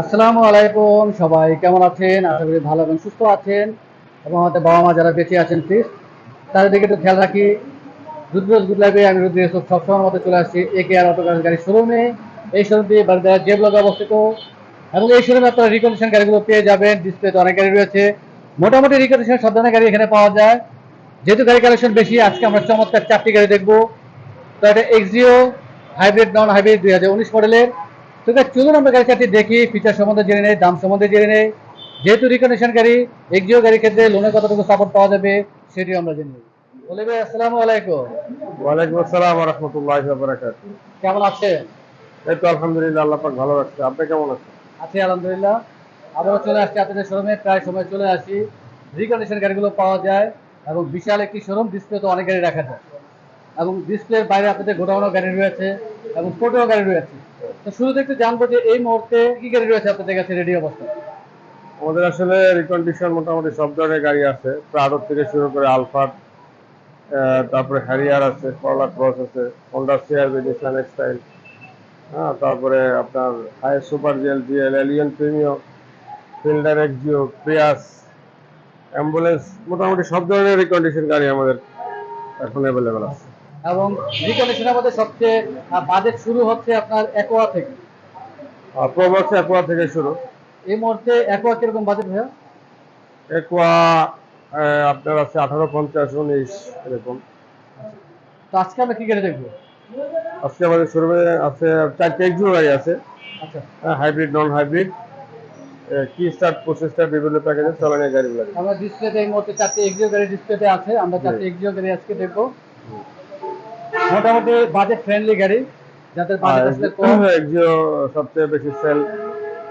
আসসালামু আলাইকুম, সবাই কেমন আছেন? আশা করি ভালো এবং সুস্থ আছেন। এবং আমাদের বাবা মা যারা বেঁচে আছেন প্লিজ তাদের দিকে একটু খেয়াল রাখি। রুদ্রজ গুড লাইফে আমি রুদ্র ইউসুফ সবসময় মতো চলে আসছি এ কে আর অটো গাড়ির শোরুমে। এই শোরুমটি বারদার যে ব্লগে অবস্থিত। এবং এই শোরুমে আপনারা রিকন্ডিশন গাড়িগুলো পেয়ে যাবেন। ডিসপ্লেতে অনেক গাড়ি রয়েছে। মোটামুটি রিকন্ডিশন সব ধরনের গাড়ি এখানে পাওয়া যায়। যেহেতু গাড়ি কালেকশন বেশি, আজকে আমরা চমৎকার চারটি গাড়ি দেখব। তো এটা এক্সিও হাইব্রিড নন হাইব্রিড দুই হাজার উনিশ মডেলের তো চলুন আমরা গাড়ি চারটি দেখি ফিচার সম্বন্ধে জেনে নেই দাম সম্বন্ধে জেনে নেই। যেহেতু রিকন্ডিশন গাড়ি এক্সিও গাড়ির ক্ষেত্রে লোনের কতটুকু সাপোর্ট পাওয়া যাবে সেটিও আমরা জেনে নিই বলে ভাই আসসালামু আলাইকুম। ওয়ালাইকুম আসসালাম রহমতুল্লাহ বারাকাত কেমন আছেন? এই তো আলহামদুলিল্লাহ আল্লাহ পাক ভালো রাখছে। আপনি কেমন আছেন? আছি আলহামদুলিল্লাহ। আবারও চলে আসছি আপনাদের শোরুমে প্রায় সময় চলে আসি রিকন্ডিশন গাড়িগুলো পাওয়া যায় এবং বিশাল একটি শোরুম ডিসপ্লে তো অনেক গাড়ি রাখা যায়। এবং ডিসপ্লের বাইরে আপনাদের গোডাউনও গাড়ি রয়েছে এবং টোটোও গাড়ি রয়েছে। তো শুরুতে একটু জানব যে এই মুহূর্তে কি গাড়ি রয়েছে আপনাদের কাছে, রেডি অবস্থা আমাদের আসলে রিকন্ডিশন মোটামুটি সব ধরনের গাড়ি আছে। প্রাডোর থেকে শুরু করে আলফাট তারপরে হ্যারিয়ার আছে করলা ক্রস আছে হন্ডা সিআরবি নিসান এক্সটাইল হ্যাঁ তারপরে আপনার hi super GL GL Allion Premio Fielder Axio Prius ambulance মোটামুটি সব ধরনের রিকন্ডিশন গাড়ি আমাদের এখন অ্যাভেলেবেল আছে। এবং রিকন্ডিশনের মধ্যে সবচেয়ে বাজেট শুরু হচ্ছে আপনার একোয়া থেকে। অ্যাকোয়া থেকে শুরু। এই মুহূর্তে একোয়া কীরকম বাজেট ভাইয়া? একোয়া আপনার আছে আঠারো পঞ্চাশ উনিশ এরকম। তো আজকে আমরা কি গাড়ি দেখব? আজকে আমাদের শোরুমে আছে চারটে এক্সিও গাড়ি আছে। আচ্ছা। হাইব্রিড নন হাইব্রিড কি স্টার্ট প্রসেসটা বিভিন্ন প্যাকেজে চালানো গাড়িগুলো। আমরা ডিসপ্লেতে এই মুহূর্তে চারটে এক্সিও গাড়ি ডিসপ্লেতে আছে আমরা চারটে এক্সিও গাড়ি আজকে দেখব। মোটামুটি বাজেট ফ্রেন্ডলি গাড়ি যাদের বাজেট আসলে কম। এক্সিও সবচেয়ে বেশি সেল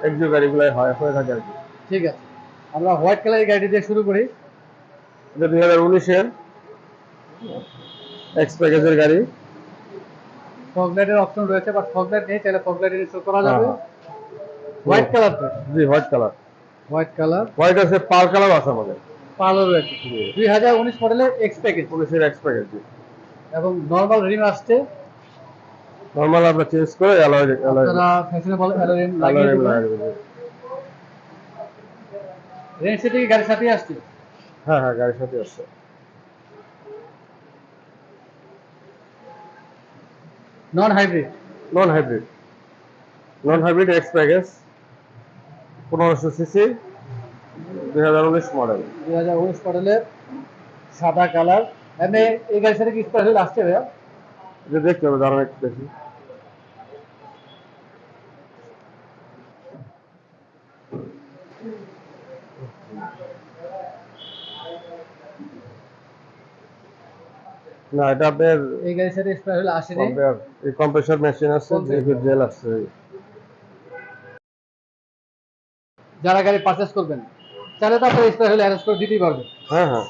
এক্সিও গাড়িগুলাই হয় হয়ে থাকে আর কি। ঠিক আছে। আমরা হোয়াইট কালারের গাড়ি দিয়ে শুরু করি। এটা দুই হাজার উনিশের এক্স প্যাকেজের গাড়ি। ফগ লাইটের অপশন রয়েছে বাট ফগ লাইট নেই তাহলে ফগ লাইট ইনস্টল করা যাবে। হ্যাঁ, হোয়াইট কালার তো? জি white colour white colour white আছে পার কালার আছে আমাদের। পার্লার রয়েছে। দুই হাজার উনিশ মডেলের এক্স প্যাকেজ উনিশের এক্স প্যাকেজ এবং নর্মাল রিম আসছে। নর্মাল আমরা চেঞ্জ করে অ্যালয় অ্যালয় ফ্যাশনেবল অ্যালয় দেবো সেটি গাড়ির সাথে আসছে? হ্যাঁ হ্যাঁ গাড়ির সাথে আসছে। Non hybrid non hybrid non hybrid X package পনেরোশো সিসি দুই হাজার উনিশ মডেল দুই হাজার উনিশ মডেলের সাদা কালার এমনি এই গাড়ির সাথে কি স্পেশাল আসছে ভাইয়া এটা দেখতে হবে দাঁড়ান একটু দেখি না এটা আপনার এই গাড়ির সাথে স্পেশাল আসেনি? কম্পেয়ার এই কম্প্রেসর মেশিন আছে Compressor। জেল আছে। যারা গাড়ি পারচেস করবেন চাইলে তো আপনার স্পেশাল অ্যারেঞ্জ করে দিতেই পারবেন হ্যাঁ হ্যাঁ।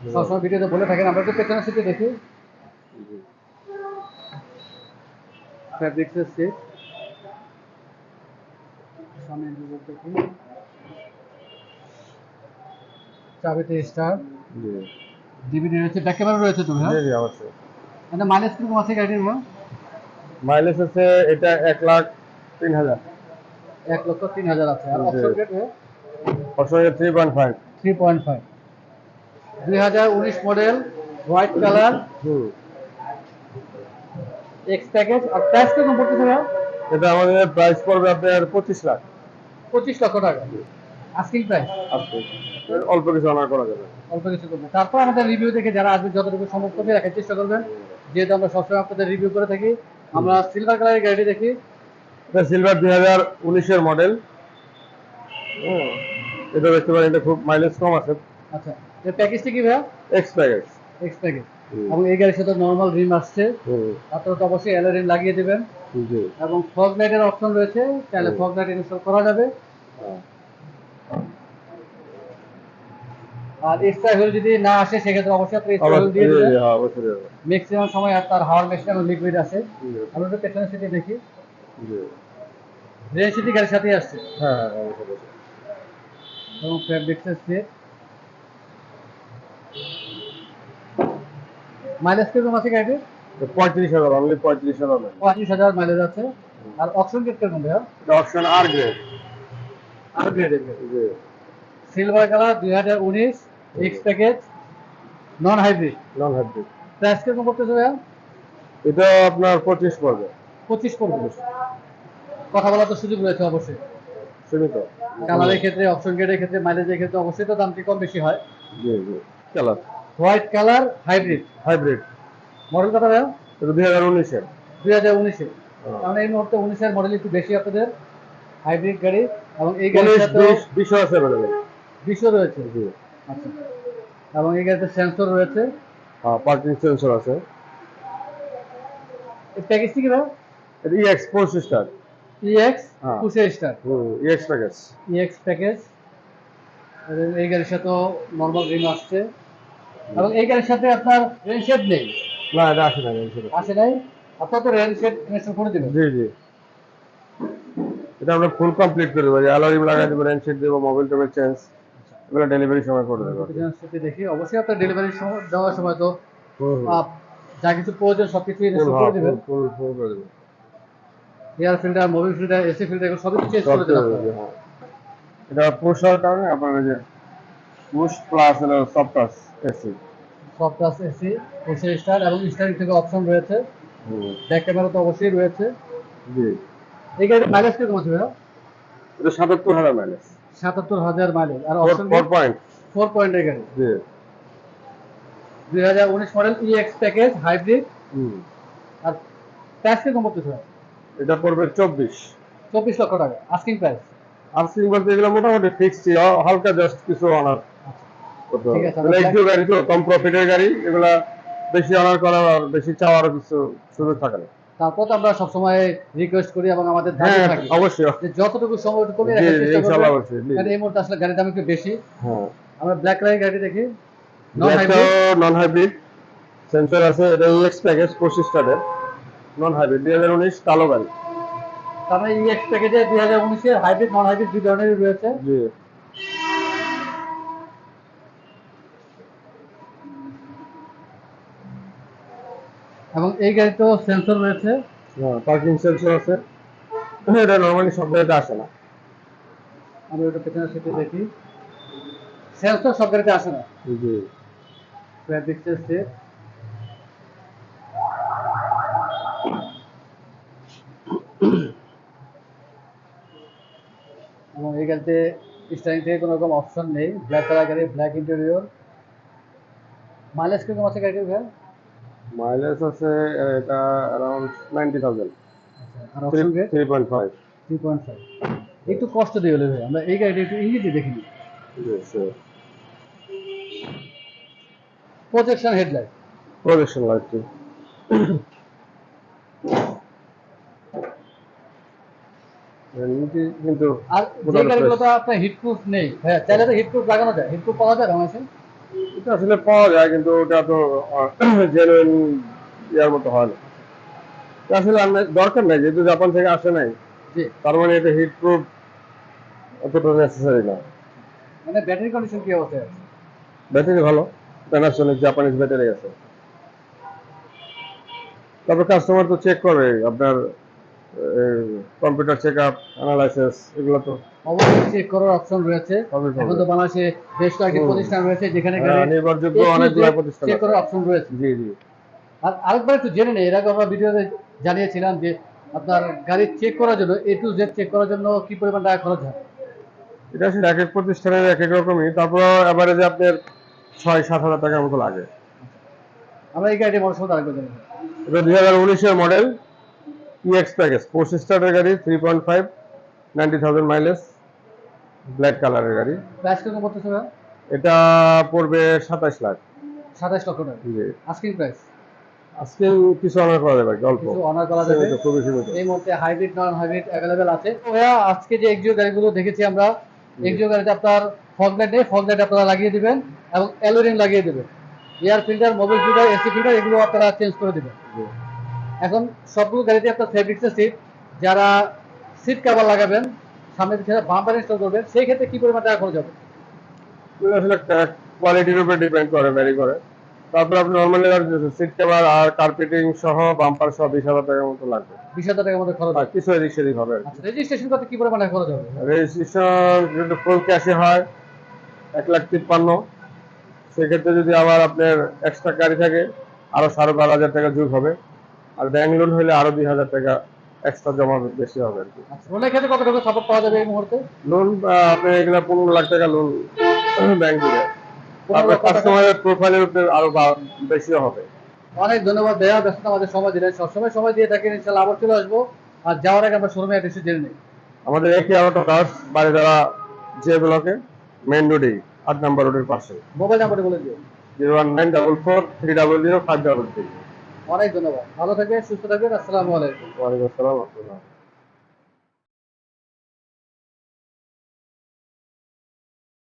সবসময় ভিডিওতে বলে থাকেন আমরা তো পেছনের সিটে দেখি। ফ্যাব্রিক্সের সিট দেখি। চাবিতে স্টার ডিভিডি রয়েছে ব্যাক ক্যামেরা রয়েছে তো হ্যাঁ জি জি অবশ্যই। মানে মাইলেজ কীরকম আছে গাড়ির মাইলেজ আছে এটা এক লাখ তিন হাজার। এক লক্ষ তিন হাজার আছে। আর জি। Option rate three point five three point five দুই হাজার উনিশ model white colour X package আর প্রাইস কীরকম পড়তেছে ভাই এটা আমাদের প্রাইস পড়বে আপনার পঁচিশ লাখ। পঁচিশ লক্ষ টাকা। আস্কিং প্রাইস আজকে অল্প কিছু অনার করা যাবে। অল্প কিছু করবে। তারপর আমাদের রিভিউ দেখে যারা আসবে যতটুকু সম্ভব করবে রাখার চেষ্টা করবেন। যেহেতু আমরা সবসময় আপনাদের রিভিউ করে থাকি আমরা সিলভার কালারের গাড়ি দেখি। এটা সিলভার দুই হাজার উনিশের মডেল এটা দেখতে পারেন এটা খুব মাইলেজ কম আছে। আচ্ছা। এর প্যাকেজটা কি ভাইয়া? এক্স প্যাকেজ এক্স প্যাকেজ এবং এই গাড়ির সাথে নর্মাল রিম আসছে। আপনারা তো অবশ্যই অ্যালো রিম লাগিয়ে দেবেন। এবং ফগ লাইটের অপশন রয়েছে চাইলে ফগ লাইট ইনস্টল করা যাবে। আর এক্সট্রা হুইল যদি না আসে সেক্ষেত্রে অবশ্যই আপনি এক্সট্রা হুইল দিয়ে দেবেন। হ্যাঁ। ম্যাক্সিমাম সময় আর তার হাওয়ার ম্যাক্সিমাম লিকুইড আসে জি, আমরা তো পেছনের সিটে দেখি। রেঞ্জ সিটি গাড়ির সাথেই আসছে। হ্যাঁ হ্যাঁ। এবং ফ্যাব্রিক্সের সিট মাইলেজ কীরকম আছে গাড়িটির পঁয়ত্রিশ হাজার অনলি পঁয়ত্রিশ হাজার পঁয়ত্রিশ হাজার মাইলেজ আছে। আর অপশন গেট কীরকম ভাইয়া? অপশন আর গ্রেড গাড়ি। জি। সিলভার কালার দুই হাজার উনিশ X package non hybrid non hybrid price কীরকম করতেছে ভাইয়া? এটা আপনার পঁচিশ পড়বে। পঁচিশ পড়বে। কথা বলার তো সুযোগ রয়েছে অবশ্যই। সীমিত। কালারের ক্ষেত্রে অপশন গেটের ক্ষেত্রে মাইলেজের ক্ষেত্রে অবশ্যই তো দামটি কম বেশি হয়। জি জি। Colour white colour hybrid hybrid. Model কথা ভাইয়া? এটা দুই হাজার উনিশের দুই হাজার উনিশে। কারণ এই মুহূর্তে উনিশের মডেল একটু বেশি আপনাদের। হাইব্রিড গাড়ি এবং এই তো বিশ বিশও আছে ম্যাডাম বিশ্ব রয়েছে জি। আচ্ছা। এবং এই গাড়িতে সেন্সর রয়েছে? হ্যাঁ পার্কিং সেন্সর আছে। এই প্যাকেজটি কি ভাই এটা ইএক্স ফোর স্টার ইএক্স হ্যাঁ। Push star EX package EX package এই গাড়ির সাথে নর্মাল রিম আসছে। এবং এই গাড়ির সাথে আপনার রেন শেড নেই? না এটা আসে না এটা আসে নাই? আপনার তো রেন শেড ইনস্টল করে দেবেন। জি জি। এটা আমরা ফুল কমপ্লিট করে দেবো। অ্যালারিম লাগাই দেবো রেন শিট দেবো মোবাইল টোবাইল চেঞ্জ এগুলো ডেলিভারি সময় করে দেবো। দেখি। অবশ্যই আপনার ডেলিভারি দেওয়ার সময় তো যা কিছু প্রয়োজন সব কিছু ইনস্টল করে দেবেন। ফুল ফুল করে দেবো। Air filter mobil filter AC filter এগুলো সবই চেঞ্জ করে দেবেন। দেবো, হ্যাঁ। এটা হওয়ার কারণে আপনার যে পুশ প্লাস হলো সফট টাচ এসি সব প্লাস এসি পুষে স্টার এবং স্টারিং থেকে অপশন রয়েছে। ব্যাক ক্যামেরা তো অবশ্যই রয়েছে। জি। এই গাড়ির মাইলেজ কীরকম আছে ভাইয়া? এটা সাতাত্তর হাজার মাইলেজ সাতাত্তর হাজার মাইলেজ আর অপশন ফোর পয়েন্ট ফোর পয়েন্টের গাড়ি। জি। দুই হাজার উনিশ মডেল ইএক্স প্যাকেজ হাইব্রিড হুম। আর প্রাইস কীরকম করতেছে এটা পড়বে চব্বিশ। চব্বিশ লক্ষ টাকা। আস্কিং প্রাইস আর্সিং বলতে এগুলো মোটামুটি ফিক্সড হালকা জাস্ট কিছু অনার গাড়ি তো কম প্রফিটের গাড়ি এগুলা বেশি অনার করার আর বেশি চাওয়ার কিছু সুযোগ থাকে না। তারপর তো আমরা সবসময় রিকোয়েস্ট করি এবং আমাদের দাবি হ্যাঁ থাকে অবশ্যই। যে যতটুকু সময় কমিয়ে রাখার চেষ্টা ইনশাআল্লাহ করবেন অবশ্যই, জি। কারণ এই মুহূর্তে আসলে গাড়ির দাম একটু বেশি। হ্যাঁ। আমরা ব্ল্যাক কালারের গাড়ি দেখি। Non hybrid non hybrid sensor আছে এটা ইএক্স প্যাকেজ পঁচিশ স্টারের নন হাইব্রিড দুই হাজার উনিশ কালো গাড়ি। তার মানে ইএক্স প্যাকেজে দুই হাজার উনিশের হাইব্রিড নন হাইব্রিড দুই ধরনেরই রয়েছে। জি। এবং এই গাড়িতেও সেন্সর রয়েছে। হ্যাঁ পার্কিং সেন্সর আছে। এটা নর্মালি সব গাড়িতে আসে না। আমি ওটা পেছনের সিটে দেখি। সেন্সর সব গাড়িতে আসে না। জি। সেট এবং এই গাড়িতে স্টারিং থেকে কোনো রকম অপশন নেই। ব্ল্যাক কালার গাড়ি ব্ল্যাক ইন্টেরিয়র মাইলেজ কীরকম আছে গাড়িটির ভাই? মাইলেজ আছে এটা অ্যারাউন্ড নাইনটি থাউজেন্ড আর থ্রি পয়েন্ট ফাইভ একটু কষ্ট দিয়ে হলে ভাই আমরা এই গাড়িটা একটু ইংরেজি দেখিনি প্রজেকশন হেডলাইট প্রজেকশন লাইটটি কিন্তু আর যে গাড়িগুলো তো আপনার হিটপ্রুফ নেই হ্যাঁ চাইলে তো হিটপ্রুফ লাগানো যায় হিটপ্রুফ পাওয়া যায় বাংলাদেশে এটা আসলে পাওয়া যায় কিন্তু ওটা তো জেনুইন ইয়ার মতো হয় না। আসলে আমরা দরকার নাই যেহেতু জাপান থেকে আসে নাই তার মানে এটা হিট প্রুফ অতটা নেসেসারি না। মানে ব্যাটারি কন্ডিশন কি অবস্থায় আছে? ব্যাটারি ভালো প্যানাসোনিক জাপানিজ ব্যাটারি আছে। তারপর কাস্টমার তো চেক করে আপনার কম্পিউটার চেক আপ অ্যানালাইসিস এগুলো তো অবশ্যই চেক করার অপশন রয়েছে। এখন তো বাংলাদেশে বেশ কয়েকটি প্রতিষ্ঠান রয়েছে যেখানে হ্যাঁ, নির্ভরযোগ্য অনেকগুলো প্রতিষ্ঠান চেক করার অপশন রয়েছে। জি জি। আর আরেকবার একটু জেনে নেই এর আগে আমরা ভিডিওতে জানিয়েছিলাম যে আপনার গাড়ি চেক করার জন্য এ টু জেড চেক করার জন্য কি পরিমাণ টাকা খরচ হয়? এটা আসলে এক এক প্রতিষ্ঠানের এক এক রকমই। তারপর অ্যাভারেজে আপনার ছয় সাত হাজার টাকার মতো লাগে। আমরা এই গাড়িটি মনে সময় আরেকবার জানি। এটা দুই হাজার উনিশের মডেল ইএক্স প্যাকেজ ফোর স্টারের গাড়ি three point five ninety thousand mileage black কালারের গাড়ি। প্রাইস করতেছে ভাই? এটা পড়বে সাতাশ লাখ। সাতাশ লক্ষ টাকা। জি। আস্কিং প্রাইস আজকে কিছু অনার করা যাবে অল্প? কিছু অনার করা যাবে। খুবই সীমিত। এই মুহূর্তে হাইব্রিড নন হাইব্রিড অ্যাভেলেবেল আছে ভাইয়া আজকে যে এক্সিও গাড়িগুলো দেখেছি আমরা এক্সিও গাড়িতে আপনার ফগ লাইট নেই ফগ লাইট আপনারা লাগিয়ে দিবেন এবং অ্যালোরিং লাগিয়ে দিবেন। Air filter mobile filter AC filter এগুলো আপনারা চেঞ্জ করে দিবেন। এখন সবগুলো গাড়িতে আপনার ফেব্রিক্সের সিট যারা সিট কভার লাগাবেন সামনে পিছনে বাম্পার ইনস্টল করবেন সেই ক্ষেত্রে কি পরিমাণ টাকা খরচ হবে? আসলে কোয়ালিটির উপর ডিপেন্ড করে ভ্যারি করে। তারপরে আপনি নর্মালি সিট কভার আর কার্পেটিং সহ বাম্পার সহ বিশ হাজার টাকার মতো লাগবে। বিশ হাজার টাকার মধ্যে খরচ কিছু এদিক সেদিক হবে কি। আচ্ছা রেজিস্ট্রেশন করতে কি পরিমাণে খরচ হবে? রেজিস্ট্রেশন যদি ফুল ক্যাশে হয় এক লাখ তিপ্পান্ন। সেক্ষেত্রে যদি আবার আপনার এক্সট্রা গাড়ি থাকে আরও সাড়ে বারো হাজার টাকা যোগ হবে। আর ব্যাংক লোন হলে আরও দুই হাজার টাকা এক্সট্রা জমা বেশি হবে আর কি। আচ্ছা লোনের ক্ষেত্রে কত টাকা সাপোর্ট পাওয়া যাবে এই মুহূর্তে? লোন আপনার এগুলো পনেরো লাখ টাকা লোন ব্যাংক দিবে তারপরে কাস্টমারের প্রোফাইলের উপরে আরও বা- বেশিও হবে। অনেক ধন্যবাদ দেয়া ব্যস্ত আমাদের সময় দিলেন। সবসময় সময় দিয়ে থাকেন ইনশাল্লাহ আবার চলে আসব। আর যাওয়ার আগে আমরা শোরুমে অ্যাড্রেসে জেনে নিই। আমাদের একই আরও কাজ বাড়িধারা যে ব্লকে মেইন রোডে আট নাম্বার রোডের পাশে। মোবাইল নাম্বারটি বলে দিও। Zero one nine double four three double zero five double three অনেক ধন্যবাদ। ভালো থাকবেন সুস্থ থাকবেন আসসালামু আলাইকুম। ওয়ালাইকুম আসসালাম